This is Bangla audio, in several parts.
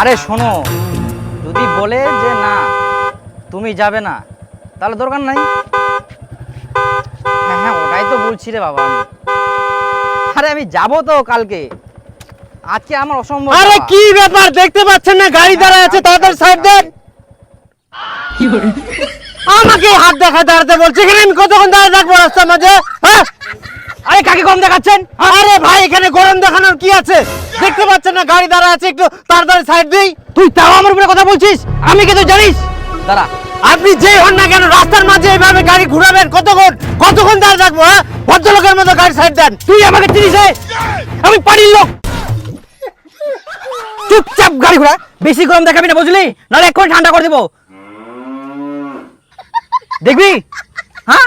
আরে শোনো যদি বলে যে না তুমি যাবে না তাহলে দরকার নাই। হ্যাঁ হ্যাঁ ওটাই তো বলছি রে বাবা। আমি। আরে আমি যাব তো কালকে। আজকে আমার অসম্ভব আরে কি ব্যাপার দেখতে পাচ্ছেন না গাড়ি দাঁড়া আছে তাড়াতাড়ি সাইড দেন। আমাকে হাত দেখা দাঁড়াতে বলছে এখানে আমি কতক্ষণ দাঁড়িয়ে থাকব রাস্তার মাঝে? হ্যাঁ? আরে কাকে কম দেখাচ্ছেন? আরে ভাই এখানে গরম দেখানোর কি আছে? দেখতে পাচ্ছেন না গাড়ি দাঁড়া আছে একটু তাড়াতাড়ি সাইড দিই। তুই তাও আমার উপরে কথা বলছিস? আমি কে তো জানিস? দাঁড়া। আপনি যে হন না কেন রাস্তার মাঝে এইভাবে গাড়ি ঘুরাবেন কতক্ষণ কতক্ষণ দাঁড়িয়ে থাকব হ্যাঁ? ভদ্রলোকের মতো গাড়ি সাইড দেন। তুই আমাকে চিনিস রে? আমি পানির লোক। চুপচাপ গাড়ি ঘোড়া বেশি গরম দেখাবি না বুঝলি? নাহলে এক্ষুনি ঠান্ডা করে দেবো। দেখবি? হ্যাঁ?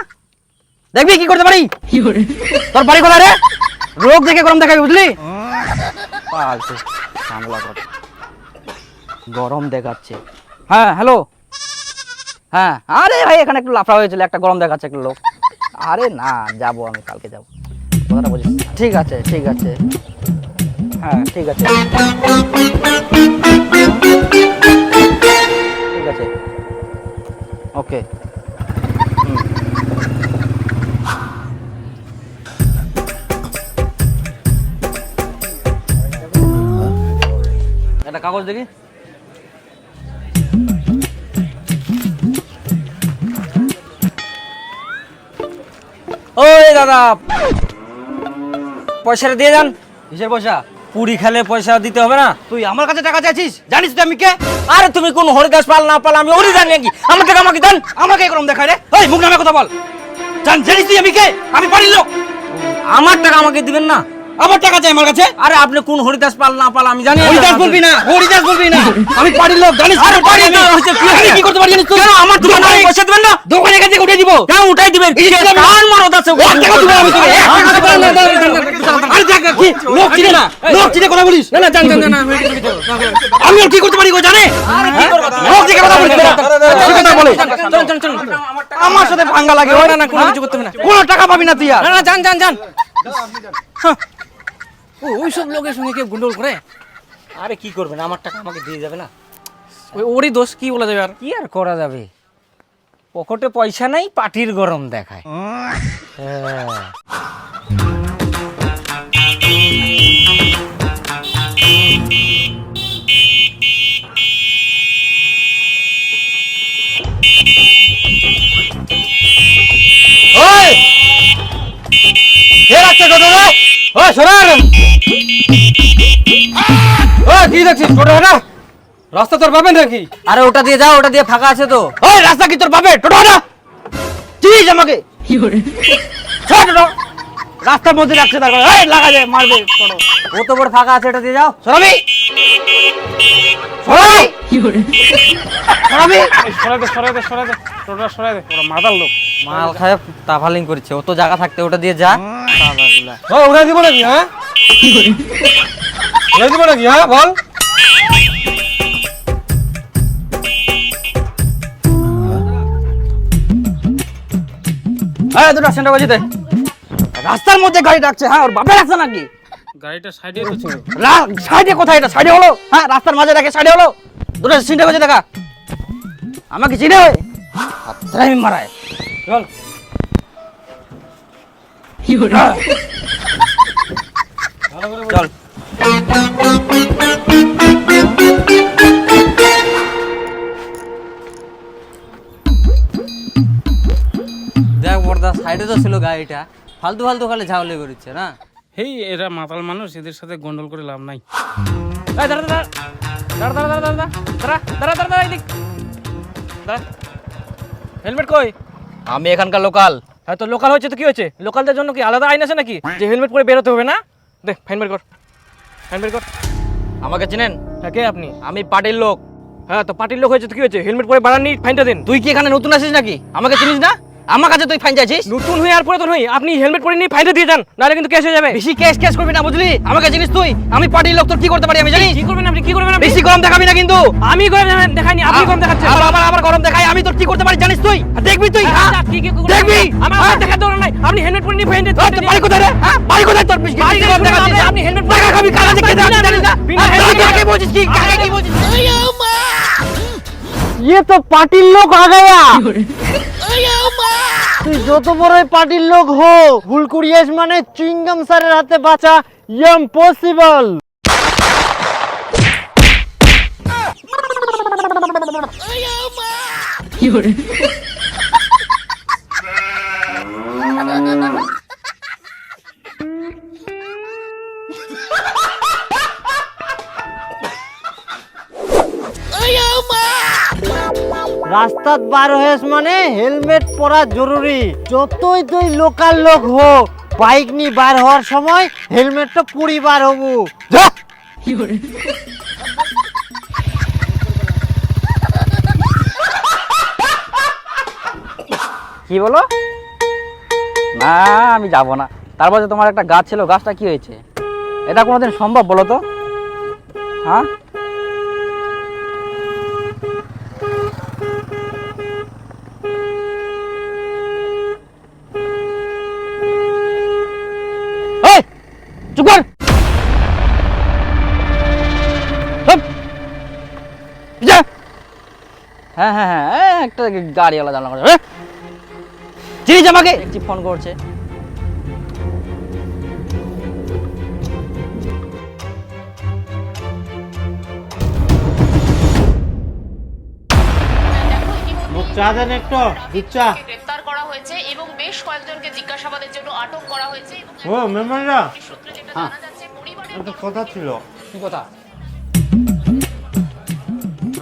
দেখবি কি করতে পারি? তোর বাড়ি কোথায় রে? রোগ দেখে গরম দেখাবি বুঝলি? সামলা করে। গরম দেখাচ্ছে। হ্যাঁ হ্যালো হ্যাঁ আরে ভাই, এখানে একটু লাফড়া হয়েছিল, একটা গরম দেখাচ্ছে একটা লোক। আরে না, যাব আমি, কালকে যাব। কথাটা বুঝিস ঠিক আছে ঠিক আছে। হ্যাঁ ঠিক আছে। ঠিক আছে। ওকে। একটা কাগজ দেখি। ওই দাদা পয়সাটা দিয়ে যান কিসের পয়সা? পুরি খেলে পয়সা দিতে হবে না। তুই আমার কাছে টাকা চাইছিস? জানিস তুই আমি কে? আরে তুমি কোন হরিদাস পাল না পাল আমি ওরই জানি নাকি। আমার টাকা আমাকে দেন। আমাকে গরম দেখায় রে। ওই মুখ নামে কথা বল। জান জানিস তুই আমি কে? আমি বাড়ির লোক। আমার টাকা আমাকে দিবেন না? আমার টাকা চাই আমার কাছে? আরে আপনি কোন হরিদাস পাল না পাল আমি জানি না। হরিদাস বলবি না হরিদাস বলবি না। আমি বাড়ির লোক জানিস আরে লোক। লোক হচ্ছে কি কি করতে পারি জানিস তুই কেন আমার দোকানে পয়সা দিবেন না? দোকানে কাছে উঠে দিব। কেন উঠাই দিবেন? আমি- আছে এক টাকা দিব আমি তোকে, না, না, না, না, না, না, আরে দেখ, কি, লোক চিনে না, লোক চিনে কথা বলিস। না না জান জান জান আমি কি করতে পারি গো জানে? কি করব? লোক চিনে কথা বলিস কি কথা বলে? চলুন চলুন চলুন আমার সাথে ভাঙ্গা লাগে না, না, কোনো কিছু করতে হবে না। কোনো টাকা পাবি না তুই আর। না না জান জান জান। ও ওইসব লোকের সঙ্গে কেউ গুন্ডল করে? আরে কি করবেন আমার টাকা আমাকে দিয়ে যাবে না। ওই ওরই দোষ কি বলা যাবে আর? কি আর করা যাবে? পকেটে পয়সা নাই পাটির গরম দেখায়। হ্যাঁ। ওই! কে রাখছে টোটো রে ওই সরার কি দেখছিস টোটো রাস্তা তোর পাবেন নাকি? আরে ওটা দিয়ে যাও ওটা দিয়ে ফাঁকা আছে তো। ওই রাস্তা কি তোর বাপের টোটো না? আমাকে? রাস্তার মধ্যে রাখছে তারপর এই লাগা যায় মারবে টোটো ও তো বড় ফাঁকা আছে এটা দিয়ে যাও। সরাবি সরাবি সরাবি সরাই দে সরাই দে সরাই দে। টোটা সরাই দে ওরা মাদার লোক। মাল খায় তাফালিং করেছে। ও তো জায়গা থাকতে ওটা দিয়ে যা। ও উড়াই দিব নাকি হ্যাঁ? উড়াই দিব নাকি হ্যাঁ বল। এই দুটো সেন্টার বাজিতে। রাস্তার মধ্যে গাড়ি ডাকছে হ্যাঁ ওর বাপের রাস্তা নাকি? গাড়িটা সাইডে তো ছিল রা- সাইডে কোথায় এটা? সাইডে হলো। হ্যাঁ রাস্তার মাঝে দেখে সাইডে হলো। দুটো সিনটা বাজে দেখা। আমাকে চিনে? আমি মারায়। চল হ্যাঁ। চল। দেখ বড়দা সাইডে তো ছিল গাড়িটা। ফালতু ফালতু খালি ঝাউলে করছে না? হেই এরা মাতাল মানুষ এদের সাথে গন্ডল করে লাভ নাই। দাঁড়া দাঁড়া দাঁড়া দাঁড়া দাঁড়া দাঁড়া দাঁড়া দাঁড়া দাঁড়া। হেলমেট কই? আমি এখানকার লোকাল। হ্যাঁ তো লোকাল হচ্ছে তো কি হয়েছে? লোকালদের জন্য কি আলাদা আইন আছে নাকি? যে হেলমেট পরে বেরোতে হবে না? দেখ ফাইন বের কর। ফাইন বের কর। আমাকে চিনেন? হ্যাঁ কে আপনি? আমি পার্টির লোক। হ্যাঁ তো পার্টির লোক হয়েছে তো কি হয়েছে? হেলমেট পরে বাড়াননি ফাইনটা দিন। তুই কি এখানে নতুন আসিস নাকি? আমাকে চিনিস না? আমার কাছে তুই ফাইন চাইছিস নতুন হয়ে আর পুরাতন হয়ে আপনি হেলমেট পরে নিয়ে ফাইনটা দিয়ে যান নাহলে কিন্তু কেস হয়ে যাবে বেশি কেস কেস করবি না বুঝলি আমাকে চিনিস তুই আমি পার্টির লোক তোর কি করতে পারি আমি জানি কি করবেন আপনি কি করবেন আপনি বেশি গরম দেখাবি না কিন্তু আমি করে দেখাইনি আপনি কম দেখাচ্ছেন আর আবার আবার গরম দেখাই আমি তোর কি করতে পারি জানিস তুই দেখবি তুই হ্যাঁ? আচ্ছা, কি কি করবেন? দেখবি আমার হ্যাঁ? আমার দেখার দরকার নাই আপনি হেলমেট পরে নিয়ে ফাইন দিন এই, তোর বাড়ি কোথায় রে হ্যাঁ বাড়ি কোথায় তোর বেশি বাড়ি গরম কোথায়? দেখাচ্ছিস আপনি- আপনি helmet পরে- টাকা খাবি কারা দেখে বিনা- জানিস না বিনা হ্যাঁ, helmet- কাকে বলছিস কি কাকে কি বলছিস ये तो पार्टी लोग आ गया তুই যত বড়ই পার্টির লোক হো ভুল করিয়াস মানে চুইংগাম স্যারের হাতে বাঁচা ইম্পসিবল রাস্তাত বার হয়েছ মানে হেলমেট পরা জরুরি। যতই তুই লোকাল লোক হো বাইক নি বার হওয়ার সময় হেলমেটটা পুরি বার হবু। কি বলো? না, আমি যাব না। তারপর যে তোমার একটা গাছ ছিল, গাছটা কি হয়েছে? এটা কোনোদিন সম্ভব বলো তো? হ্যাঁ? হ্যাঁ হ্যাঁ হ্যাঁ একটা গাড়িওয়ালা জানলা করে। চিনিস আমাকে দেখছি ফোন করছে। চা দেন একটু দুধ চা। গ্রেফতার করা হয়েছে এবং বেশ কয়েকজনকে জিজ্ঞাসাবাদের জন্য আটক করা হয়েছে ও মেম্বাররা সূত্রে যেটা জানা যাচ্ছে পরিবারের কথা ছিল। কি কথা?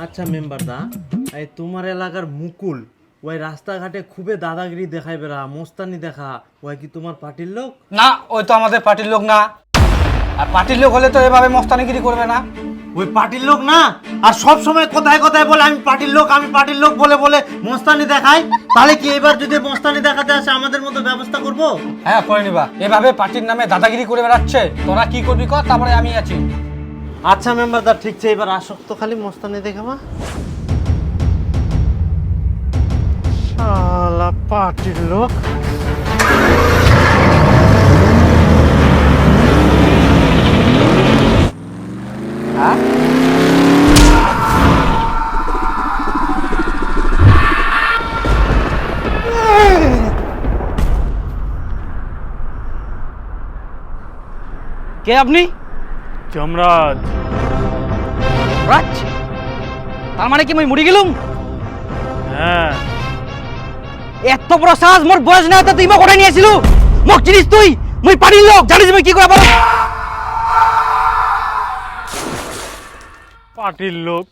আচ্ছা মেম্বার দা এই তোমার এলাকার মুকুল ওই রাস্তাঘাটে খুবই দাদাগিরি দেখাই বেড়া মোস্তানি দেখা। ওই কি তোমার পার্টির লোক? না ওই তো আমাদের পার্টির লোক না। আর পার্টির লোক হলে তো এভাবে মস্তানিগিরি করবে না। ওই পার্টির লোক না? আর সব সময় কোথায় কোথায় বলে আমি পার্টির লোক আমি পার্টির লোক বলে বলে মোস্তানি দেখাই তাহলে কি এবার যদি মোস্তানি দেখাতে আসে আমাদের মতো ব্যবস্থা করব? হ্যাঁ করে নিবা। এভাবে পার্টির নামে দাদাগিরি করে বেড়াচ্ছে। তোরা কি করবি কর তারপরে আমি আছি। আচ্ছা মেম্বার দা ঠিক আছে এবার আসক্ত খালি মোস্তানি দেখাবা। পার্টির লোক কে আপনি? যমরাজ। রাজ তার মানে কি মই মরি গেলুম? হ্যাঁ। এত বড় সাহস মোর বয়স না তুই মোক ওটা নিয়েছিল মোক চিনিস তুই? মই পারিল লোক, জানিস মই কি করে বল? পাটির লোক।